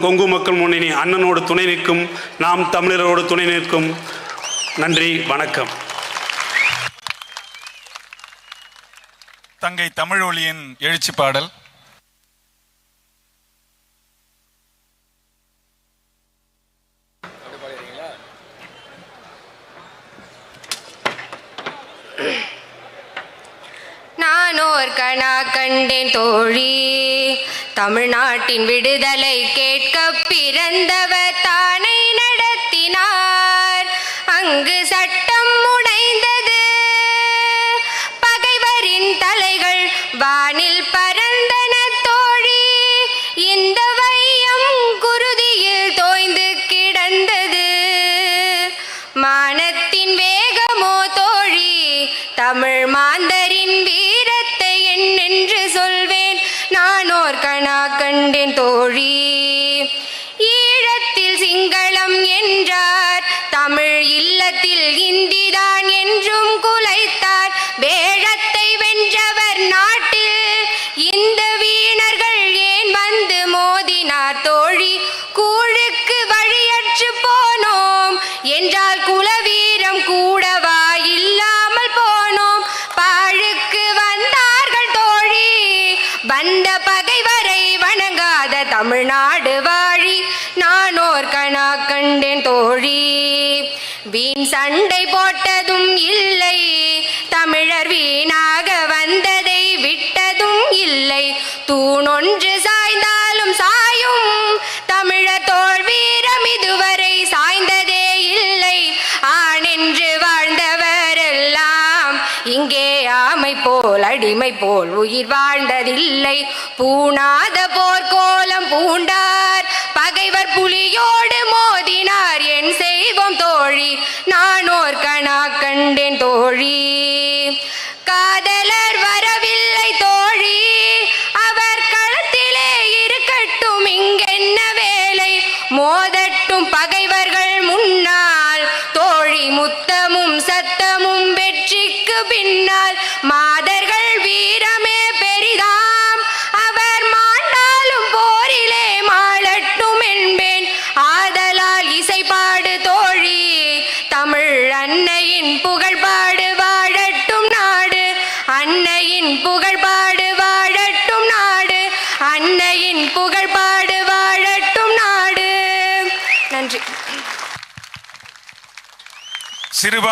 கொங்கு மக்கள் முன்னணி அண்ணனோடு துணை நிற்கும் நாம் தமிழரோடு துணை நிற்கும். நன்றி வணக்கம். தங்கை தமிழொலியின் எழுச்சி பாடல். நானோர் கணா கண்டேன் தோழி. தமிழ்நாட்டின் விடுதலை கேட்க பிறந்தவர் தானை நடத்தினார். அங்கு சட்டம் உடைந்தது. பகைவரின் தலைகள் வானில் பறந்தன தோழி. இந்த வையம் குருதியில் தோய்ந்து கிடந்தது. மானத்தின் வேகமோ தோழி தமிழ் மாந்தரின் கண்டேன் தோழி. ஈழத்தில் சிங்களம் என்றார் தமிழ் இல்லத்தில் இந்திதான் என்றும் குலைத்தார். வேழத்தை வென்றவர் நாட்டில் இந்த வீணர்கள் ஏன் வந்து மோதினார் தோழி? கூழுக்கு வழியற்று போனோம் என்றால் குலவீரம் கூடவா இல்லாமல் போனோம்? பாழுக்கு வந்தார்கள் தோழி வந்த தமிழ்நாடு வாழி நானோர் கணா கண்டேன் தோழி. வீண் சண்டை போட்டதும் இல்லை தமிழர் வீணாக வந்ததை விட்டதும் இல்லை. தூணொன்று இங்கே ஆமை போல் அடிமை போல் உயிர் வாழ்ந்ததில்லை. பூணாத போர்க்கோலம் பூண்டார் பகைவர் புலியோடு மோதினார். என் செய்வோம் தோழி நானோர் கணா கண்டேன் தோழி. காதலர் பின்னால் மாதர்கள் வீரமே பெரிதாம். அவர் மாண்டாலும் போரிலே மாளட்டும் என்பேன். ஆதலால் இசைப்பாடு தோழி தமிழ் அன்னையின் புகழ்பாடு வாழட்டும் நாடு. அன்னையின் புகழ்பாடு வாழட்டும் நாடு. அன்னையின் புகழ்பாடு வாழட்டும் நாடு. நன்றி. சிறுபா